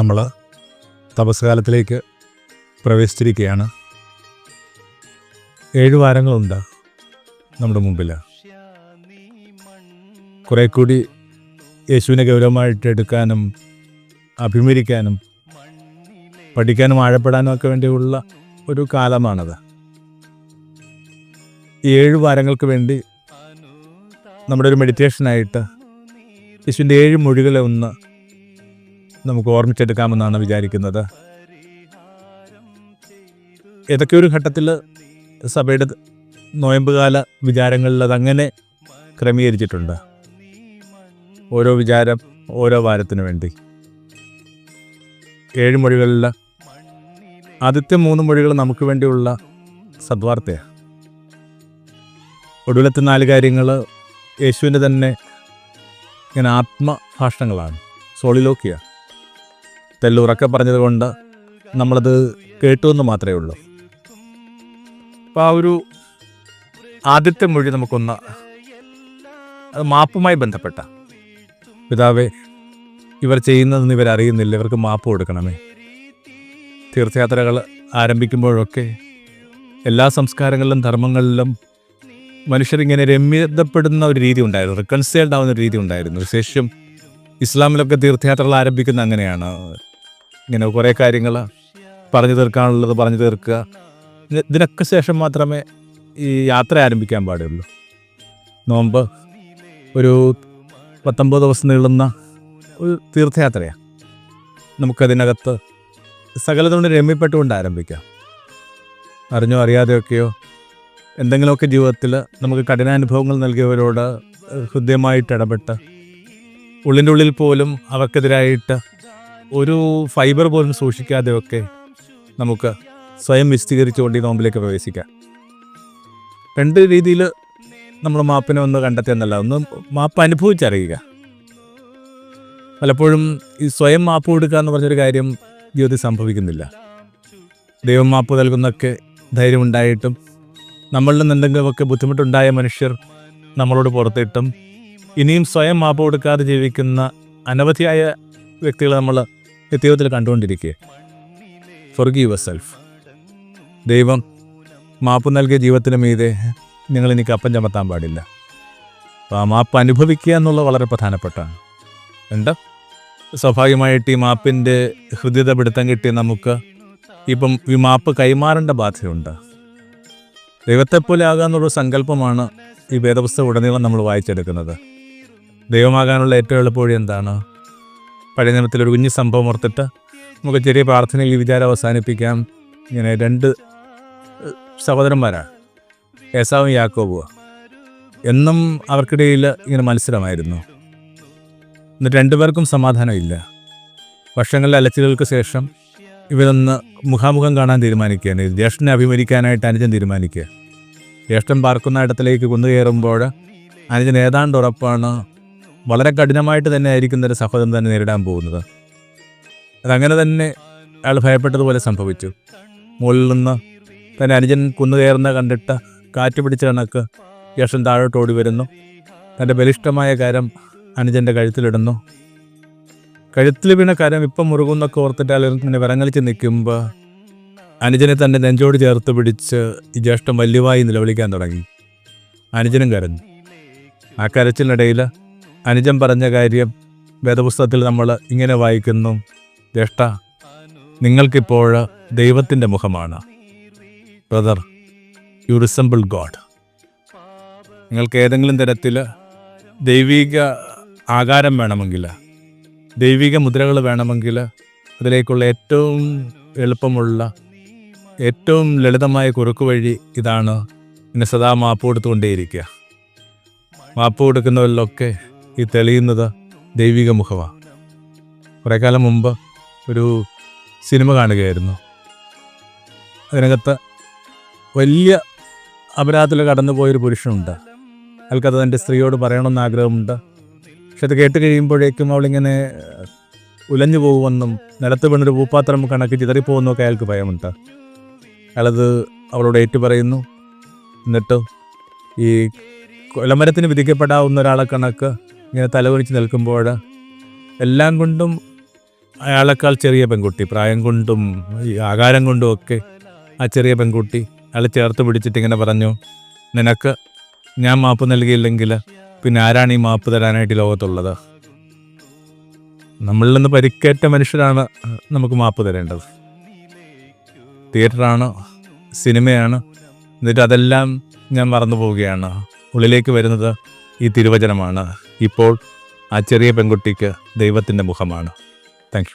നമ്മൾ തപസ്കാലത്തിലേക്ക് പ്രവേശിച്ചിരിക്കുകയാണ്. ഏഴ് വാരങ്ങളുണ്ട് നമ്മുടെ മുമ്പിൽ കുറേ കൂടി യേശുവിനെ ഗൗരവമായിട്ട് എടുക്കാനും അഭിമുഖിക്കാനും പഠിക്കാനും ആഴപ്പെടാനും ഒക്കെ വേണ്ടിയുള്ള ഒരു കാലമാണത്. ഈ ഏഴ് വാരങ്ങൾക്ക് വേണ്ടി നമ്മുടെ ഒരു മെഡിറ്റേഷനായിട്ട് യേശുവിന്റെ ഏഴ് മൊഴികളെ ഒന്ന് നമുക്ക് ഓർമ്മിച്ചെടുക്കാമെന്നാണ് വിചാരിക്കുന്നത്. ഏതൊക്കെ ഒരു ഘട്ടത്തിൽ സഭയുടെ നോയമ്പുകാല വിചാരങ്ങളിൽ അതങ്ങനെ ക്രമീകരിച്ചിട്ടുണ്ട്? ഓരോ വിചാരം ഓരോ വാരത്തിനു വേണ്ടി. ഏഴ് മൊഴികളിൽ ആദ്യത്തെ മൂന്ന് മൊഴികൾ നമുക്ക് വേണ്ടിയുള്ള സദ്വാർത്തയാണ് ഒടുവിലത്തെ നാല് കാര്യങ്ങൾ യേശുവിന്റെ തന്നെ ഇങ്ങനെ ആത്മഭാഷണങ്ങളാണ്. സോളിലോക്കിയ തെല്ലുറക്കെ പറഞ്ഞതുകൊണ്ട് നമ്മളത് കേട്ടു എന്ന് മാത്രമേ ഉള്ളൂ. അപ്പോൾ ആ ഒരു ആദ്യത്തെ മൊഴി നമുക്കൊന്ന് അത് മാപ്പുമായി ബന്ധപ്പെട്ട. പിതാവേ ഇവർ ചെയ്യുന്നതെന്ന് ഇവരറിയുന്നില്ല ഇവർക്ക് മാപ്പ് കൊടുക്കണമേ. തീർത്ഥയാത്രകൾ ആരംഭിക്കുമ്പോഴൊക്കെ എല്ലാ സംസ്കാരങ്ങളിലും ധർമ്മങ്ങളിലും മനുഷ്യരിങ്ങനെ രമ്യതപ്പെടുന്ന ഒരു രീതി ഉണ്ടായിരുന്നു. റിക്കൺസൈൽഡ് ആവുന്ന ഒരു രീതി ഉണ്ടായിരുന്നു. വിശേഷം ഇസ്ലാമിലൊക്കെ തീർത്ഥയാത്രകൾ ആരംഭിക്കുന്ന അങ്ങനെയാണ്. ഇങ്ങനെ കുറേ കാര്യങ്ങൾ പറഞ്ഞു തീർക്കാനുള്ളത് പറഞ്ഞു തീർക്കുക. ഇത് ഇതിനൊക്കെ ശേഷം മാത്രമേ ഈ യാത്ര ആരംഭിക്കാൻ പാടുള്ളൂ. നോമ്പ് ഒരു പത്തൊമ്പത് ദിവസം നീളുന്ന ഒരു തീർത്ഥയാത്രയാണ് നമുക്കതിനകത്ത് സകലതുകൊണ്ട് രമ്യപ്പെട്ടുകൊണ്ട് ആരംഭിക്കാം. അറിഞ്ഞോ അറിയാതെയൊക്കെയോ? എന്തെങ്കിലുമൊക്കെ ജീവിതത്തിൽ നമുക്ക് കഠിനാനുഭവങ്ങൾ നൽകിയവരോട് ഹൃദ്യമായിട്ട് ഇടപെട്ട് ഉള്ളിന്റെ ഉള്ളിൽ പോലും അവർക്കെതിരായിട്ട് ഒരു ഫൈബർ പോലും സൂക്ഷിക്കാതെയൊക്കെ നമുക്ക് സ്വയം വിശദീകരിച്ചുകൊണ്ട് ഈ നോമ്പിലേക്ക് പ്രവേശിക്കാം. രണ്ട് രീതിയിൽ നമ്മൾ മാപ്പിനെ ഒന്ന് കണ്ടെത്തിയെന്നല്ല ഒന്ന് മാപ്പ് അനുഭവിച്ചറിയുക. പലപ്പോഴും ഈ സ്വയം മാപ്പ് കൊടുക്കുക എന്ന് പറഞ്ഞൊരു കാര്യം ജീവിതത്തിൽ സംഭവിക്കുന്നില്ല. ദൈവം മാപ്പ് നൽകുന്നൊക്കെ ധൈര്യമുണ്ടായിട്ടും നമ്മളിൽ നിന്ന് എന്തെങ്കിലുമൊക്കെ ബുദ്ധിമുട്ടുണ്ടായ മനുഷ്യർ നമ്മളോട് പുറത്തിട്ടും ഇനിയും സ്വയം മാപ്പ് കൊടുക്കാതെ ജീവിക്കുന്ന അനവധിയായ വ്യക്തികളെ നമ്മൾ നിത്യത്തിൽ കണ്ടുകൊണ്ടിരിക്കുക ഫൊർഗി യുവർ സെൽഫ് ദൈവം മാപ്പ് നൽകിയ ജീവിതത്തിന് മീതെ നിങ്ങൾ എനിക്ക് അപ്പം ചമത്താൻ പാടില്ല. അപ്പോൾ ആ മാപ്പ് അനുഭവിക്കുക എന്നുള്ള വളരെ പ്രധാനപ്പെട്ടാണ്. ഉണ്ട് സ്വാഭാവികമായിട്ട് ഈ മാപ്പിന്റെ ഹൃദ്യത പിടുത്തം കിട്ടിയ നമുക്ക് ഇപ്പം ഈ മാപ്പ് കൈമാറേണ്ട ബാധ്യതയുണ്ട്. ദൈവത്തെപ്പോലെ ആകാമെന്നുള്ള സങ്കല്പമാണ് ഈ വേദപുസ്തകം ഉടനീളം നമ്മൾ വായിച്ചെടുക്കുന്നത്. ദൈവമാകാനുള്ള ഏറ്റവും എളുപ്പവഴി എന്താണ്? പഴയ നിയമത്തിൽ ഒരു കുഞ്ഞു സംഭവം ഓർത്തിട്ട് നമുക്ക് ചെറിയ പ്രാർത്ഥനയിൽ ഈ വിചാരം അവസാനിപ്പിക്കാം. ഇങ്ങനെ രണ്ട് സഹോദരന്മാരാണ് ഏസാവും യാക്കോബുവ. എന്നും അവർക്കിടയിൽ ഇങ്ങനെ മത്സരമായിരുന്നു. എന്നിട്ട് രണ്ടുപേർക്കും സമാധാനമില്ല. വർഷങ്ങളിലെ അലച്ചിലുകൾക്ക് ശേഷം ഇവരൊന്ന് മുഖാമുഖം കാണാൻ തീരുമാനിക്കുകയാണ്. ജ്യേഷ്ഠനെ അഭിമുഖിക്കാനായിട്ട് അനുജൻ തീരുമാനിക്കുക. ജ്യേഷ്ഠൻ പാർക്കുന്ന ഇടത്തിലേക്ക് കുന്നുകയറുമ്പോൾ അനുജൻ ഏതാണ്ട് ഉറപ്പാണ് വളരെ കഠിനമായിട്ട് തന്നെ ആയിരിക്കുന്ന ഒരു സഹോദരൻ തന്നെ നേരിടാൻ പോകുന്നത്. അതങ്ങനെ തന്നെ അയാൾ ഭയപ്പെട്ടതുപോലെ സംഭവിച്ചു. മുകളിൽ നിന്ന് തന്നെ അനുജൻ കുന്നുകയറുന്ന കണ്ടിട്ട് കാറ്റ് പിടിച്ച കണക്ക് യക്ഷൻ താഴോട്ട് ഓടി വരുന്നു. തന്റെ ബലിഷ്ടമായ കരം അനുജന്റെ കഴുത്തിലിടുന്നു. കഴുത്തിൽ വീണ കരം ഇപ്പം മുറുകുന്നൊക്കെ ഓർത്തിട്ട് അയാൾ ഇങ്ങനെ വിറങ്ങലിച്ച് നിൽക്കുമ്പോൾ അനുജനെ തന്റെ നെഞ്ചോട് ചേർത്ത് പിടിച്ച് ഈ ജ്യേഷ്ഠം വല്യവായി നിലവിളിക്കാൻ തുടങ്ങി. അനുജനും കരഞ്ഞു. ആ കരച്ചിലിനിടയിൽ അനുജൻ പറഞ്ഞ കാര്യം വേദപുസ്തകത്തിൽ നമ്മൾ ഇങ്ങനെ വായിക്കുന്നു. ജ്യേഷ്ഠ നിങ്ങൾക്കിപ്പോൾ ദൈവത്തിന്റെ മുഖമാണ്. ബ്രദർ യു റിസംബിൾ ഗോഡ് നിങ്ങൾക്ക് ഏതെങ്കിലും തരത്തിൽ ദൈവിക ആകാരം വേണമെങ്കിൽ ദൈവിക മുദ്രകൾ വേണമെങ്കിൽ അതിലേക്കുള്ള ഏറ്റവും എളുപ്പമുള്ള ഏറ്റവും ലളിതമായ കുറുക്ക് വഴി ഇതാണ്. എന്നെ സദാ മാപ്പ് കൊടുത്തുകൊണ്ടേയിരിക്കുക. മാപ്പ് കൊടുക്കുന്നവരിലൊക്കെ ഈ തെളിയുന്നത് ദൈവിക മുഖമാണ് കുറേ കാലം മുമ്പ് ഒരു സിനിമ കാണുകയായിരുന്നു. അതിനകത്ത് വലിയ അപരാധത്തിൽ കടന്നുപോയൊരു പുരുഷനുണ്ട്. അയാൾക്കത് തന്റെ സ്ത്രീയോട് പറയണമെന്ന് ആഗ്രഹമുണ്ട്. പക്ഷെ അത് കേട്ട് കഴിയുമ്പോഴേക്കും അവളിങ്ങനെ ഉലഞ്ഞു പോകുമെന്നും നിലത്ത് വീണൊരു പൂപ്പാത്രം കണക്ക് ചിതറിപ്പോകുന്നൊക്കെ അയാൾക്ക് ഭയമുണ്ട്. അയാളത് അവളോട് ഏറ്റു പറയുന്നു എന്നിട്ട് ഈ കൊലമരത്തിന് വിധിക്കപ്പെടാവുന്ന ഒരാളെ കണക്ക് ഇങ്ങനെ തലകുനിച്ച് നിൽക്കുമ്പോൾ എല്ലാം കൊണ്ടും അയാളെക്കാൾ ചെറിയ പെൺകുട്ടി പ്രായം കൊണ്ടും ഈ ആകാരം കൊണ്ടും ഒക്കെ ആ ചെറിയ പെൺകുട്ടി അയാളെ ചേർത്ത് പിടിച്ചിട്ട് ഇങ്ങനെ പറഞ്ഞു നിനക്ക് ഞാൻ മാപ്പ് നൽകിയില്ലെങ്കിൽ പിന്നെ ആരാണ് ഈ മാപ്പ് തരാനായിട്ട് ലോകത്തുള്ളത്? നമ്മളിൽ നിന്ന് പരിക്കേറ്റ മനുഷ്യരാണ് നമുക്ക് മാപ്പ് തരേണ്ടത്. തിയേറ്ററാണ് സിനിമയാണ് എന്നിട്ട് അതെല്ലാം ഞാൻ മറന്നു പോവുകയാണ് ഉള്ളിലേക്ക് വരുന്നത് ഈ തിരുവചനമാണ്. ഇപ്പോൾ ആ ചെറിയ പെൺകുട്ടിക്ക് ദൈവത്തിന്റെ മുഖമാണ്. താങ്ക്